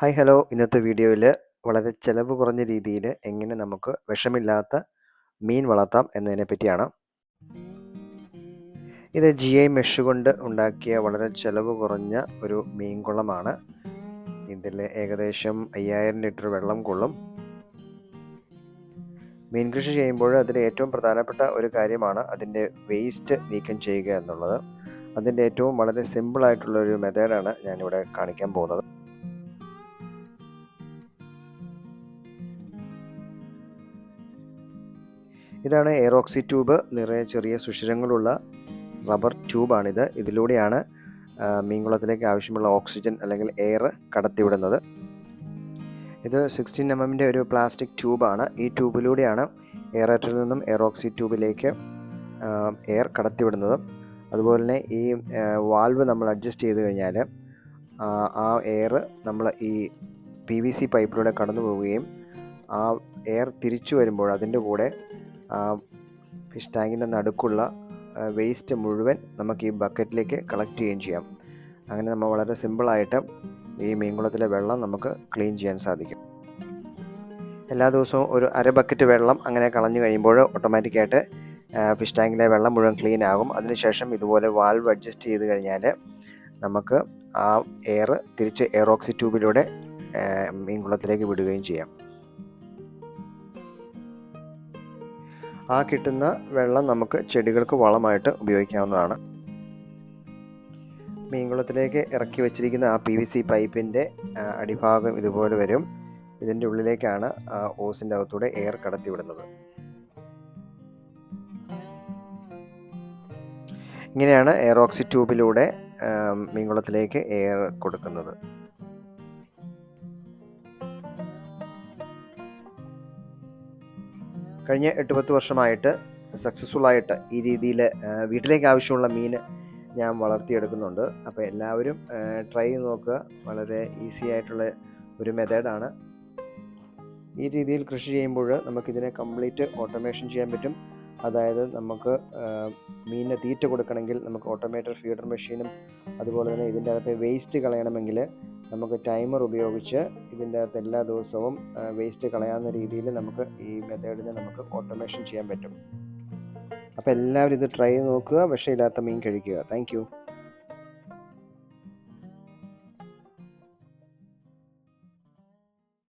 Hi hello. ഇന്നത്തെ വീഡിയോയിൽ വളരെ ചിലവ് കുറഞ്ഞ രീതിയിൽ എങ്ങനെ നമുക്ക് വിഷമില്ലാത്ത മീൻ വളർത്താം എന്നതിനെ പറ്റിയാണ്. ഇത് ജി ഐ മെഷ് കൊണ്ട് ഉണ്ടാക്കിയ വളരെ ചിലവ് കുറഞ്ഞ ഒരു മീൻ കുളമാണ്. ഇതിൽ ഏകദേശം അയ്യായിരം ലിറ്റർ വെള്ളം കൊള്ളും. മീൻ കൃഷി ചെയ്യുമ്പോൾ അതിൽ ഏറ്റവും പ്രധാനപ്പെട്ട ഒരു കാര്യമാണ് അതിന്റെ വേസ്റ്റ് നീക്കം ചെയ്യുക എന്നുള്ളത്. അതിന്റെ ഏറ്റവും വളരെ സിമ്പിളായിട്ടുള്ള ഒരു മെത്തേഡാണ് ഞാനിവിടെ കാണിക്കാൻ പോകുന്നത്. ഇതാണ് എയറോക്സി ട്യൂബ്. നിറയെ ചെറിയ സുഷിരങ്ങളുള്ള റബ്ബർ ട്യൂബാണിത്. ഇതിലൂടെയാണ് മീൻകുളത്തിലേക്ക് ആവശ്യമുള്ള ഓക്സിജൻ അല്ലെങ്കിൽ എയർ കടത്തിവിടുന്നത്. ഇത് സിക്സ്റ്റീൻ എം എമ്മിന്റെ ഒരു പ്ലാസ്റ്റിക് ട്യൂബാണ്. ഈ ട്യൂബിലൂടെയാണ് എയറേറ്ററിൽ നിന്നും എയറോക്സി ട്യൂബിലേക്ക് എയർ കടത്തിവിടുന്നത്. അതുപോലെ തന്നെ ഈ വാൽവ് നമ്മൾ അഡ്ജസ്റ്റ് ചെയ്ത് കഴിഞ്ഞാൽ ആ എയർ നമ്മൾ ഈ പി വി സി പൈപ്പിലൂടെ കടന്നു പോവുകയും ആ എയർ തിരിച്ചു വരുമ്പോൾ അതിന്റെ കൂടെ ഫിഷ് ടാങ്കിന്റെ നടുക്കുള്ള വേസ്റ്റ് മുഴുവൻ നമുക്ക് ഈ ബക്കറ്റിലേക്ക് കളക്ട് ചെയ്യുകയും ചെയ്യാം. അങ്ങനെ നമ്മൾ വളരെ സിമ്പിളായിട്ട് ഈ മീൻകുളത്തിലെ വെള്ളം നമുക്ക് ക്ലീൻ ചെയ്യാൻ സാധിക്കും. എല്ലാ ദിവസവും ഒരു അര ബക്കറ്റ് വെള്ളം അങ്ങനെ കളഞ്ഞു കഴിയുമ്പോൾ ഓട്ടോമാറ്റിക്കായിട്ട് ഫിഷ് ടാങ്കിലെ വെള്ളം മുഴുവൻ ക്ലീൻ ആകും. അതിനുശേഷം ഇതുപോലെ വാൽവ് അഡ്ജസ്റ്റ് ചെയ്ത് കഴിഞ്ഞാൽ നമുക്ക് ആ എയർ തിരിച്ച് എയറോക്സി ട്യൂബിലൂടെ മീൻകുളത്തിലേക്ക് വിടുകയും ചെയ്യാം. ആ കിട്ടുന്ന വെള്ളം നമുക്ക് ചെടികൾക്ക് വളമായിട്ട് ഉപയോഗിക്കാവുന്നതാണ്. മീൻകുളത്തിലേക്ക് ഇറക്കി വെച്ചിരിക്കുന്ന ആ പി വി സി പൈപ്പിന്റെ അടിഭാഗം ഇതുപോലെ വരും. ഇതിന്റെ ഉള്ളിലേക്കാണ് ഓസിന്റെ അകത്തൂടെ എയർ കടത്തിവിടുന്നത്. ഇങ്ങനെയാണ് എയറോക്സി ട്യൂബിലൂടെ മീൻകുളത്തിലേക്ക് എയർ കൊടുക്കുന്നത്. കഴിഞ്ഞ എട്ട് പത്ത് വർഷമായിട്ട് സക്സസ്ഫുൾ ആയിട്ട് ഈ രീതിയിൽ വീട്ടിലേക്ക് ആവശ്യമുള്ള മീൻ ഞാൻ വളർത്തിയെടുക്കുന്നുണ്ട്. അപ്പോൾ എല്ലാവരും ട്രൈ ചെയ്ത് നോക്കുക. വളരെ ഈസി ആയിട്ടുള്ള ഒരു മെത്തേഡാണ് ഈ രീതിയിൽ കൃഷി ചെയ്യുമ്പോൾ നമുക്കിതിനെ കംപ്ലീറ്റ് ഓട്ടോമേഷൻ ചെയ്യാൻ പറ്റും. അതായത് നമുക്ക് മീനിന് തീറ്റ കൊടുക്കണമെങ്കിൽ നമുക്ക് ഓട്ടോമേറ്റഡ് ഫീഡർ മെഷീനും അതുപോലെ തന്നെ ഇതിന്റെ അകത്തെ വേസ്റ്റ് കളയണമെങ്കിൽ നമുക്ക് ടൈമർ ഉപയോഗിച്ച് ഇതിന്റെ അകത്ത് എല്ലാ ദിവസവും വേസ്റ്റ് കളയാവുന്ന രീതിയിൽ നമുക്ക് ഈ മെത്തേഡിനെ നമുക്ക് ഓട്ടോമേഷൻ ചെയ്യാൻ പറ്റും. അപ്പോൾ എല്ലാവരും ഇത് ട്രൈ ചെയ്ത് നോക്കുക. വിഷമില്ലാത്ത മീൻ കഴിക്കുക. താങ്ക്